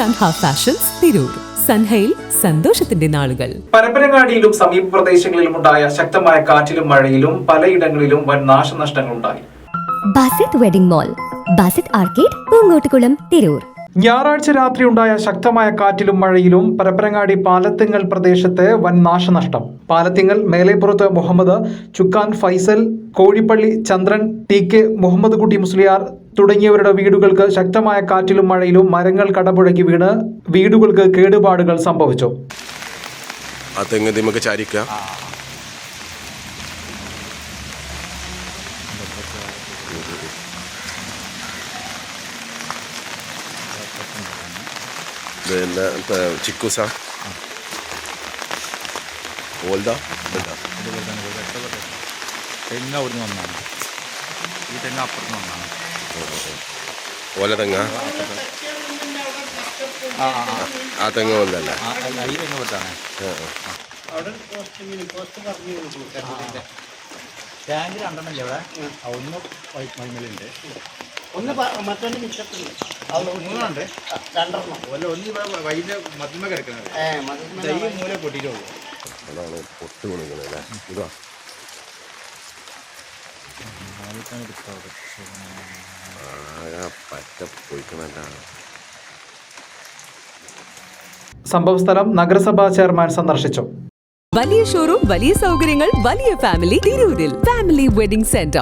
Sanha fashions Tirur സൻഹയിൽ സന്തോഷത്തിന്റെ നാളുകൾ പരപ്പനങ്ങാടിയിലും സമീപ പ്രദേശങ്ങളിലും ഉണ്ടായ ശക്തമായ കാറ്റിലും മഴയിലും പലയിടങ്ങളിലും വൻ നാശനഷ്ടങ്ങൾ ഉണ്ടായി Basith wedding mall Basith arcade Poongottukulam Tirur ഞായറാഴ്ച രാത്രി ഉണ്ടായ ശക്തമായ കാറ്റിലും മഴയിലും പരപ്പനങ്ങാടി പാലത്തിങ്ങൽ പ്രദേശത്ത് വൻ നാശനഷ്ടം. പാലത്തിങ്ങൽ മേലേപ്പുറത്ത് മുഹമ്മദ് ചുക്കാൻ ഫൈസൽ കോഴിപ്പള്ളി ചന്ദ്രൻ ടി കെ മുഹമ്മദ് കുട്ടി മുസ്ലിയാർ തുടങ്ങിയവരുടെ വീടുകൾക്ക് ശക്തമായ കാറ്റിലും മഴയിലും മരങ്ങൾ കടപുഴകി വീണ് വീടുകൾക്ക് കേടുപാടുകൾ സംഭവിച്ചു. ആ തെങ്ങ് നമുക്ക് ചാരിക്കുക പിന്നെ ചിക്കൂസ. തെങ്ങ് അവിടുന്ന് വന്നാണ്. ഈ തെങ്ങ് അപ്പുറത്ത് വന്നാണ്. ഓല തെങ്ങ? ആ തെങ്ങ് അല്ല, ഈ തെങ്ങ് പറ്റാണ് ടാങ്ക് രണ്ടെണ്ണല്ലേ ഇവിടെ? ഒന്ന് മൈമലുണ്ട് ഒന്ന് മറ്റൊന്ന് മിച്ചത്തില്ല മൂന്നുണ്ട് രണ്ടെണ്ണം. അല്ല ഒന്ന് വൈകിട്ട് മധ്യമ കിടക്കുന്നത് ദൈ മൂല പൊട്ടിയിട്ടുള്ളൂ. അതാണ് പൊട്ട് ഇതാ. സംഭവസ്ഥലം നഗരസഭാ ചെയർമാൻ സന്ദർശിച്ചു. വലിയ ഷോറൂം വലിയ സൗകര്യങ്ങൾ വലിയ ഫാമിലി തിരൂരിൽ. Family wedding centre